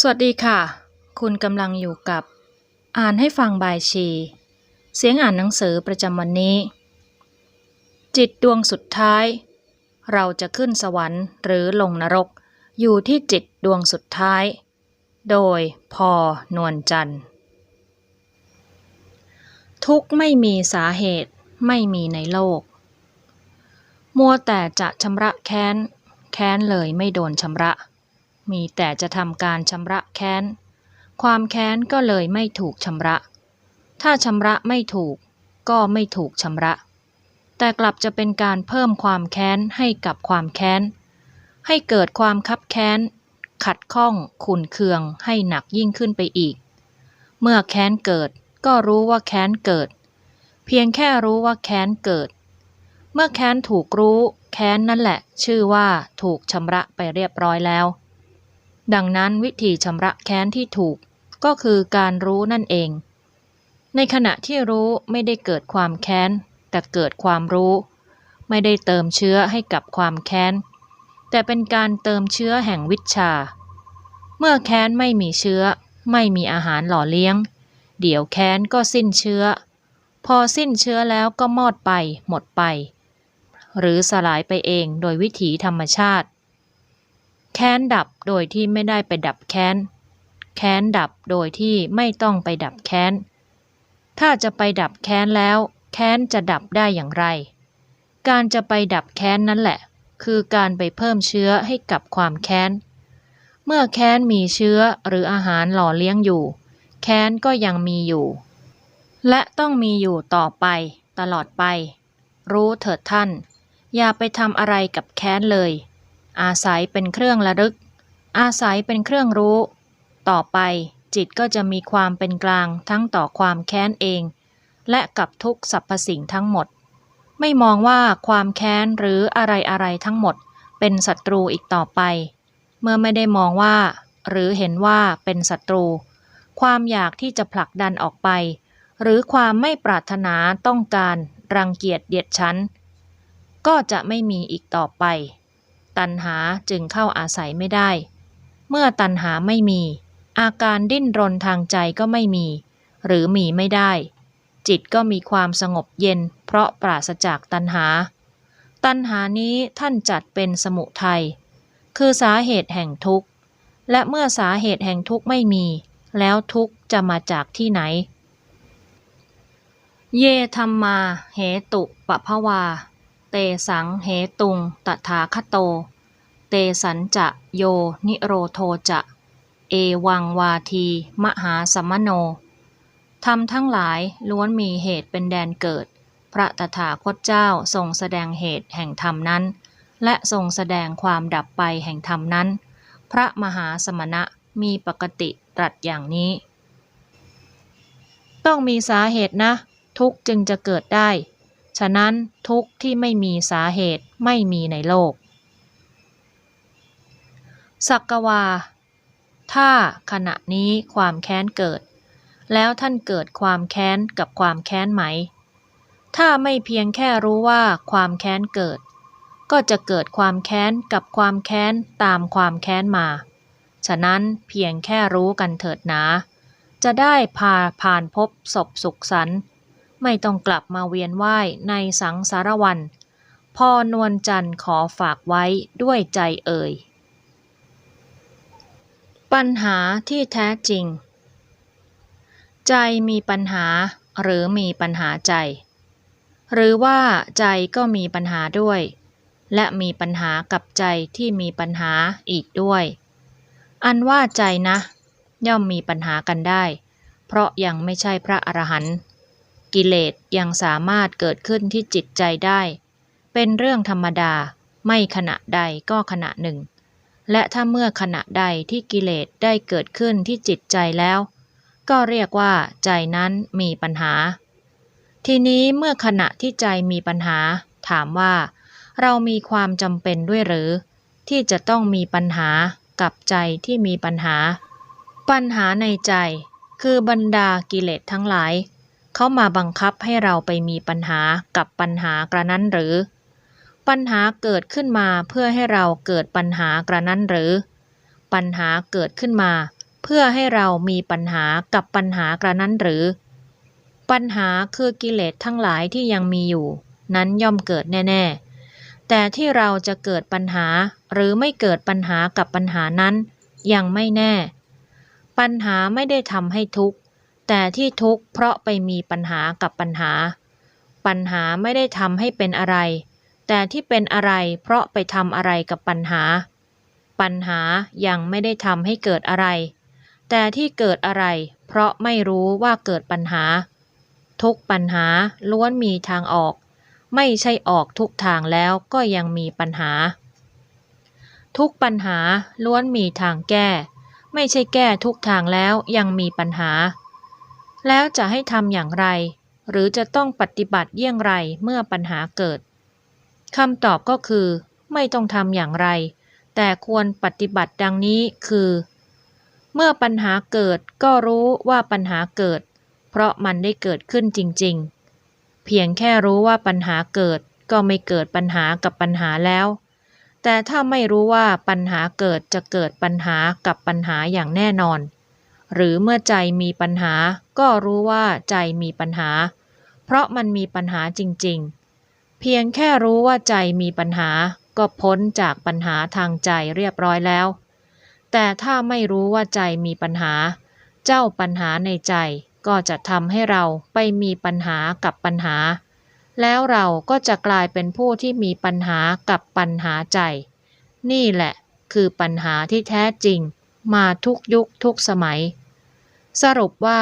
สวัสดีค่ะ คุณกำลังอยู่กับ อ่านให้ฟังบายชี เสียงอ่านหนังสือประจำวันนี้ จิตดวงสุดท้าย เราจะขึ้นสวรรค์หรือลงนรก อยู่ที่จิตดวงสุดท้าย โดยพอนวลจันทร์ ทุกไม่มีสาเหตุไม่มีในโลก มัวแต่จะชำระแค้น แค้นเลยไม่โดนชำระ มีแต่จะทำการชำระแค้น ความแค้นก็เลยไม่ถูกชำระ ถ้าชำระไม่ถูกก็ไม่ถูกชำระ แต่กลับจะเป็นการเพิ่มความแค้นให้กับความแค้น ให้เกิดความคับแค้น ขัดข้องขุนเคืองให้หนักยิ่งขึ้นไปอีก เมื่อแค้นเกิดก็รู้ว่าแค้นเกิด เพียงแค่รู้ว่าแค้นเกิด เมื่อแค้นถูกรู้ แค้นนั่นแหละ ชื่อว่าถูกชำระไปเรียบร้อยแล้ว ดังนั้นวิธีชำระแค้นที่ถูกก็คือการรู้นั่นเอง ในขณะที่รู้ไม่ได้เกิดความแค้น แต่เกิดความรู้ ไม่ได้เติมเชื้อให้กับความแค้น แต่เป็นการเติมเชื้อแห่งวิชา เมื่อแค้นไม่มีเชื้อ ไม่มีอาหารหล่อเลี้ยง เดี๋ยวแค้นก็สิ้นเชื้อ พอสิ้นเชื้อแล้วก็มอดไป หมดไป หรือสลายไปเองโดยวิถีธรรมชาติ แค้นดับโดยที่ไม่ได้ไปดับแค้น แค้นดับโดยที่ไม่ต้องไปดับแค้น ถ้าจะไปดับแค้นแล้ว แค้นจะดับได้อย่างไร การจะไปดับแค้นนั่นแหละ คือการไปเพิ่มเชื้อให้กับความแค้น เมื่อแค้นมีเชื้อหรืออาหารหล่อเลี้ยงอยู่ แค้นก็ยังมีอยู่ และต้องมีอยู่ต่อไป ตลอดไป รู้เถิดท่าน อย่าไปทำอะไรกับแค้นเลย อาศัยเป็นเครื่องระลึก อาศัยเป็นเครื่องรู้ ต่อไปจิตก็จะมีความเป็นกลางทั้งต่อความแค้นเอง และกับทุกสรรพสิ่งทั้งหมด ไม่มองว่าความแค้นหรืออะไรอะไรทั้งหมด เป็นศัตรูอีกต่อไป เมื่อไม่ได้มองว่า หรือเห็นว่าเป็นศัตรู ความอยากที่จะผลักดันออกไป หรือความไม่ปรารถนาต้องการ รังเกียจเดียดฉันก็จะไม่มีอีกต่อไป ตัณหาจึงเข้าอาศัยไม่ได้ เมื่อตัณหาไม่มี อาการดิ้นรนทางใจก็ไม่มี หรือมีไม่ได้ จิตก็มีความสงบเย็น เพราะปราศจากตัณหา ตัณหานี้ท่านจัดเป็นสมุทัยคือสาเหตุแห่งทุกข์ และเมื่อสาเหตุแห่งทุกข์ไม่มี แล้วทุกข์จะมาจากที่ไหน เยธรรมาเหตุปะภวา เตสังเหตุง ตถาคโต เตสันจะโยนิโรโทจะ เอวังวาที มหาสมโนธรรมทั้งหลายล้วนมีเหตุเป็นแดนเกิด พระตถาคตเจ้าทรงแสดงเหตุแห่งธรรมนั้น และทรงแสดงความดับไปแห่งธรรมนั้น พระมหาสมณะมีปกติตรัสอย่างนี้ ต้องมีสาเหตุนะ ทุกข์จึงจะเกิดได้ ฉะนั้นทุกข์ที่ไม่มีสาเหตุไม่มีในโลก สักกวา ถ้าขณะนี้ความแค้นเกิด แล้วท่านเกิดความแค้นกับความแค้นไหม ถ้าไม่เพียงแค่รู้ว่าความแค้นเกิด ก็จะเกิดความแค้นกับความแค้นตามความแค้นมา ฉะนั้นเพียงแค่รู้กันเถิดหนา จะได้พาผ่านพบศพสุขสันต์ ไม่ต้องกลับมาเวียนว่ายในสังสารวันพอนวลจันทร์ขอฝากไว้ด้วยใจเอ่ย ปัญหาที่แท้จริง ใจมีปัญหาหรือมีปัญหาใจ หรือว่าใจก็มีปัญหาด้วย และมีปัญหากับใจที่มีปัญหาอีกด้วย อันว่าใจนะ ย่อมมีปัญหากันได้ เพราะยังไม่ใช่พระอรหันต์ กิเลสยังสามารถเกิดขึ้นที่จิตใจได้ เป็นเรื่องธรรมดา ไม่ขณะใดก็ขณะหนึ่ง และถ้าเมื่อขณะใดที่กิเลสได้เกิดขึ้นที่จิตใจแล้ว ก็เรียกว่าใจนั้นมีปัญหา ทีนี้เมื่อขณะที่ใจมีปัญหา ถามว่า เรามีความจำเป็นด้วยหรือ ที่จะต้องมีปัญหากับใจที่มีปัญหา ปัญหาในใจคือบรรดากิเลสทั้งหลาย เขามาบังคับให้เราไปมีปัญหากับปัญหากระนั้นหรือ ปัญหาเกิดขึ้นมาเพื่อให้เราเกิดปัญหากระนั้นหรือ ปัญหาเกิดขึ้นมา เพื่อให้เรามีปัญหากับปัญหากระนั้นหรือ ปัญหาคือกิเลสทั้งหลายที่ยังมีอยู่ นั้นย่อมเกิดแน่ๆ แต่ที่เราจะเกิดปัญหาหรือไม่เกิดปัญหากับปัญหานั้น ยังไม่แน่ ปัญหาไม่ได้ทำให้ทุกข์ แต่ที่ทุกข์เพราะไปมีปัญหากับปัญหา ปัญหาไม่ได้ทำให้เป็นอะไร แต่ที่เป็นอะไรเพราะไปทำอะไรกับปัญหา ปัญหายังไม่ได้ทำให้เกิดอะไร แต่ที่เกิดอะไร เพราะไม่รู้ว่าเกิดปัญหา ทุกปัญหาล้วนมีทางออก ไม่ใช่ออกทุกทางแล้วก็ยังมีปัญหา ทุกปัญหาล้วนมีทางแก้ ไม่ใช่แก้ทุกทางแล้วยังมีปัญหา แล้วจะให้ทำอย่างไร หรือจะต้องปฏิบัติเยี่ยงไรเมื่อปัญหาเกิดคำตอบก็คือ ไม่ต้องทำอย่างไร แต่ควรปฏิบัติดังนี้คือ เมื่อปัญหาเกิดก็รู้ว่าปัญหาเกิด เพราะมันได้เกิดขึ้นจริง ๆ เพียงแค่รู้ว่าปัญหาเกิดก็ไม่เกิดปัญหากับปัญหาแล้ว แต่ถ้าไม่รู้ว่าปัญหาเกิดจะเกิดปัญหากับปัญหาอย่างแน่นอน หรือเมื่อใจมีปัญหาก็รู้ว่าใจมีปัญหา เพราะมันมีปัญหาจริงๆ เพียงแค่รู้ว่าใจมีปัญหาก็พ้นจากปัญหาทางใจเรียบร้อยแล้ว แต่ถ้าไม่รู้ว่าใจมีปัญหา เจ้าปัญหาในใจก็จะทำให้เราไปมีปัญหากับปัญหา แล้วเราก็จะกลายเป็นผู้ที่มีปัญหากับปัญหาใจ นี่แหละคือปัญหาที่แท้จริง มาทุกยุคทุกสมัย สรุปว่า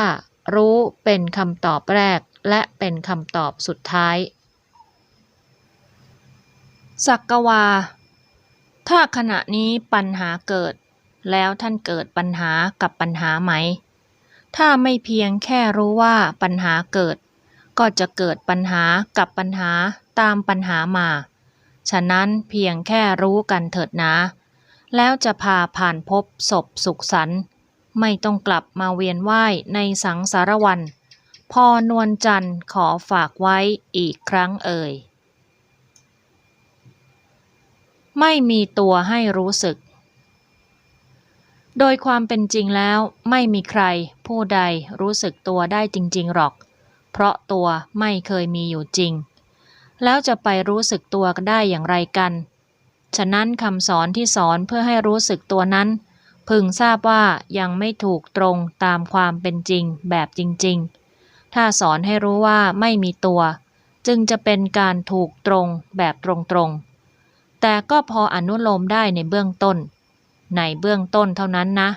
รู้เป็นคำตอบแรกและเป็นคำตอบสุดท้าย สักกวา ถ้าขณะนี้ปัญหาเกิด แล้วท่านเกิดปัญหากับปัญหาไหม ถ้าไม่เพียงแค่รู้ว่าปัญหาเกิด ก็จะเกิดปัญหากับปัญหาตามปัญหามา ฉะนั้นเพียงแค่รู้กันเถิดนะ แล้วจะพาผ่านพบศพสุขสันต์ไม่ต้องกลับมาเวียนว่ายในสังสารวัน พอนวลจันทร์ขอฝากไว้อีกครั้งเอ่ย ไม่มีตัวให้รู้สึก โดยความเป็นจริงแล้วไม่มีใครผู้ใดรู้สึกตัวได้จริง ๆ หรอก เพราะตัวไม่เคยมีอยู่จริง แล้วจะไปรู้สึกตัวกันได้อย่างไรกัน ฉะนั้นคำสอนที่สอนเพื่อให้รู้สึกตัวนั้น พึงทราบว่ายังไม่ถูกตรงตามความเป็นจริงแบบจริง ๆ ถ้าสอนให้รู้ว่าไม่มีตัว จึงจะเป็นการถูกตรงแบบตรงๆ แต่ก็พออนุโลมได้ในเบื้องต้น ในเบื้องต้นเท่านั้นนะ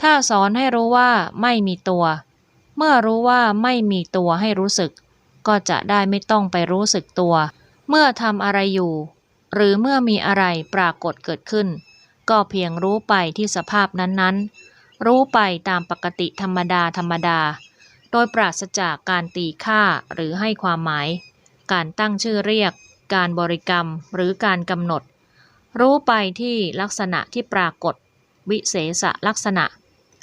ถ้าสอนให้รู้ว่าไม่มีตัว เมื่อรู้ว่าไม่มีตัวให้รู้สึก ก็จะได้ไม่ต้องไปรู้สึกตัว เมื่อทำอะไรอยู่ หรือเมื่อมีอะไรปรากฏเกิดขึ้น ก็เพียงรู้ไปที่สภาพนั้นๆ รู้ไปตามปกติธรรมดาธรรมดา โดยปราศจากการตีค่าหรือให้ความหมาย การตั้งชื่อเรียก การบริกรรมหรือการกำหนด รู้ไปที่ลักษณะที่ปรากฏ วิเศษลักษณะ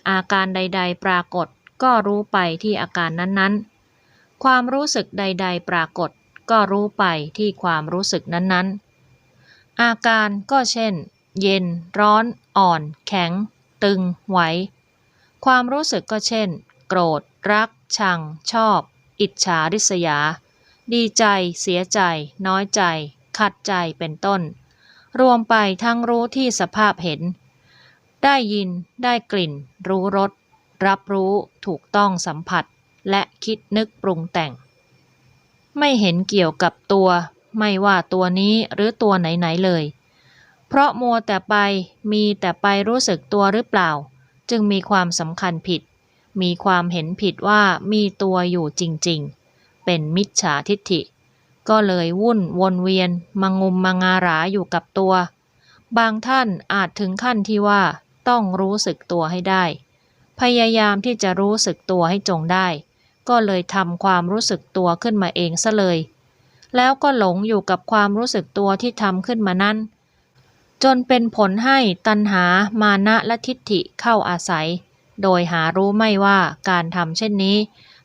อาการใด ๆ ปรากฏ ก็รู้ไปที่อาการนั้นๆ ความรู้สึกใด ๆ ปรากฏ ก็รู้ไปที่ความรู้สึกนั้นๆ อาการก็เช่น เย็น ร้อน อ่อน แข็ง ตึง ไหว ความรู้สึกก็เช่น โกรธ รัก ชัง ชอบ อิจฉาริษยา ดีใจ เสียใจ น้อยใจ ขัดใจเป็นต้น รวมไปทั้งรู้ที่สภาพเห็น ได้ยิน ได้กลิ่น รู้รส รับรู้ถูกต้องสัมผัส และคิดนึกปรุงแต่ง ไม่เห็นเกี่ยวกับตัว ไม่ว่าตัวนี้หรือตัวไหนๆเลย เพราะมัวแต่ไปมีแต่ไปรู้สึกตัวหรือเปล่า จึงมีความสำคัญผิด มีความเห็นผิดว่ามีตัวอยู่จริงๆ เป็นมิจฉาทิฏฐิ ก็เลยวุ่นวนเวียนมางุมมางาราอยู่กับตัว บางท่านอาจถึงขั้นที่ว่าต้องรู้สึกตัวให้ได้ พยายามที่จะรู้สึกตัวให้จงได้ ก็เลยทำความรู้สึกตัวขึ้นมาเองซะเลย แล้วก็หลงอยู่กับความรู้สึกตัวที่ทำขึ้นมานั้น จนเป็นผลให้ตัณหามานะและทิฏฐิเข้าอาศัย โดยหารู้ไม่ว่าการทำเช่นนี้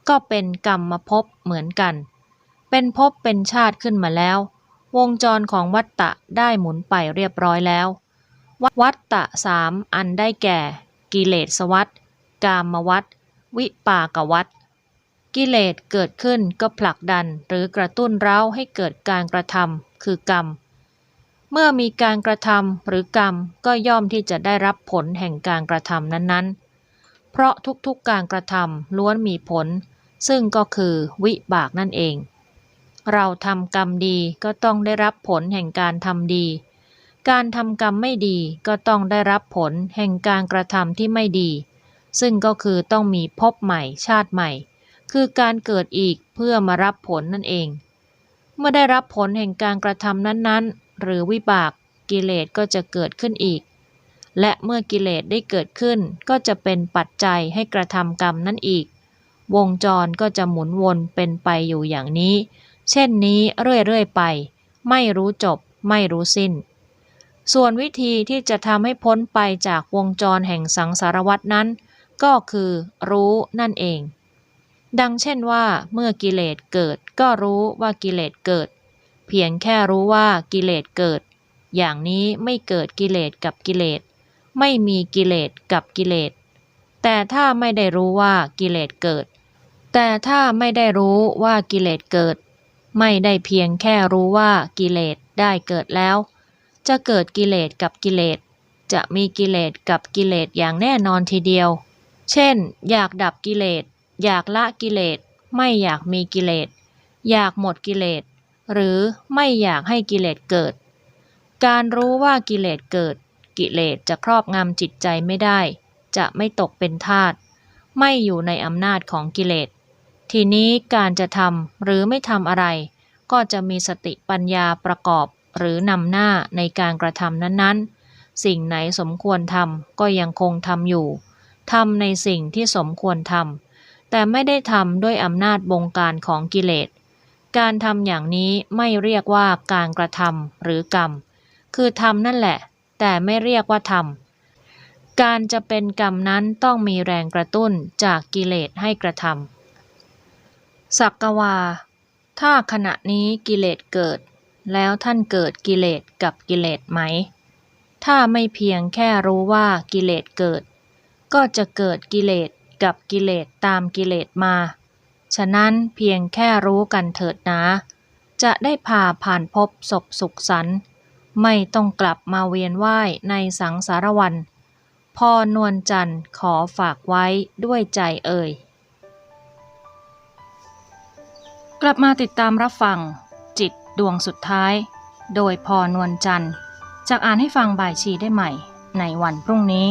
ก็เป็นกรรมมาพบเหมือนกัน เป็นภพเป็นชาติขึ้นมาแล้ว วงจรของวัฏฏะได้หมุนไปเรียบร้อยแล้ว วัฏฏะสามอันได้แก่ กิเลสวัฏกามวัฏวิปากวัฏ กิเลสเกิดขึ้นก็ผลักดันหรือกระตุ้นเร้าให้เกิดการกระทำคือกรรม เมื่อมีการกระทำหรือกรรมก็ย่อมที่จะได้รับผลแห่งการกระทำนั้นๆ เพราะทุกๆการกระทำล้วนมีผล ซึ่งก็คือวิบากนั่นเอง เราทำกรรมดีก็ต้องได้รับผลแห่งการทำดี การทำกรรมไม่ดีก็ต้องได้รับผลแห่งการกระทำที่ไม่ดี ซึ่งก็คือต้องมีภพใหม่ชาติใหม่ คือการเกิดอีกเพื่อมารับผลนั่นเอง เมื่อได้รับผลแห่งการกระทำนั้นๆ หรือวิบากกิเลสก็จะเกิดขึ้นอีก และเมื่อกิเลสได้เกิดขึ้น ก็จะเป็นปัจจัยให้กระทำกรรมนั่นอีก วงจรก็จะหมุนวนเป็นไปอยู่อย่างนี้ เช่นนี้เรื่อยๆไป ไม่รู้จบ ไม่รู้สิ้น ส่วนวิธีที่จะทำให้พ้นไปจากวงจรแห่งสังสารวัฏนั้น ก็คือรู้นั่นเอง ดังเช่นว่า เมื่อกิเลสเกิดก็รู้ว่ากิเลสเกิด เพียงแค่รู้ว่ากิเลสเกิด อย่างนี้ไม่เกิดกิเลสกับกิเลส ไม่มีกิเลสกับกิเลส แต่ถ้าไม่ได้รู้ว่ากิเลสเกิด แต่ถ้าไม่ได้รู้ว่ากิเลสเกิด ไม่ได้เพียงแค่รู้ว่ากิเลสได้เกิดแล้ว จะเกิดกิเลสกับกิเลส จะมีกิเลสกับกิเลสอย่างแน่นอนทีเดียว เช่น อยากดับกิเลส อยากละกิเลส ไม่อยากมีกิเลส อยากหมดกิเลส หรือไม่อยากให้กิเลสเกิด การรู้ว่ากิเลสเกิด กิเลสจะครอบงำจิตใจไม่ได้ จะไม่ตกเป็นทาสไม่อยู่ในอำนาจของกิเลส ทีนี้การจะทำหรือไม่ทำอะไร ก็จะมีสติปัญญาประกอบหรือนำหน้าในการกระทำนั้นๆ สิ่งไหนสมควรทำก็ยังคงทำอยู่ทำในสิ่งที่สมควรทำ แต่ไม่ได้ทำด้วยอำนาจบงการของกิเลส การทำอย่างนี้ไม่เรียกว่าการกระทำหรือกรรม คือทำนั่นแหละ แต่ไม่เรียกว่าทำการจะเป็นกรรมนั้นต้องมีแรงกระตุ้นจากกิเลสให้กระทำสักกวา ถ้าขณะนี้กิเลสเกิด แล้วท่านเกิดกิเลสกับกิเลสไหม ถ้าไม่เพียงแค่รู้ว่ากิเลสเกิด ก็จะเกิดกิเลส กับกิเลสตามกิเลสมา ฉะนั้นเพียงแค่รู้กันเถิดนะ จะได้พาผ่านพบศพสุขสันต์ไม่ต้องกลับมาเวียนว่ายในสังสารวันพอนวลจันทร์ขอฝากไว้ด้วยใจเอ่ย กลับมาติดตามรับฟัง จิตดวงสุดท้าย โดยพอนวลจันทร์จากอ่านให้ฟังบ่ายชีได้ใหม่ ในวันพรุ่งนี้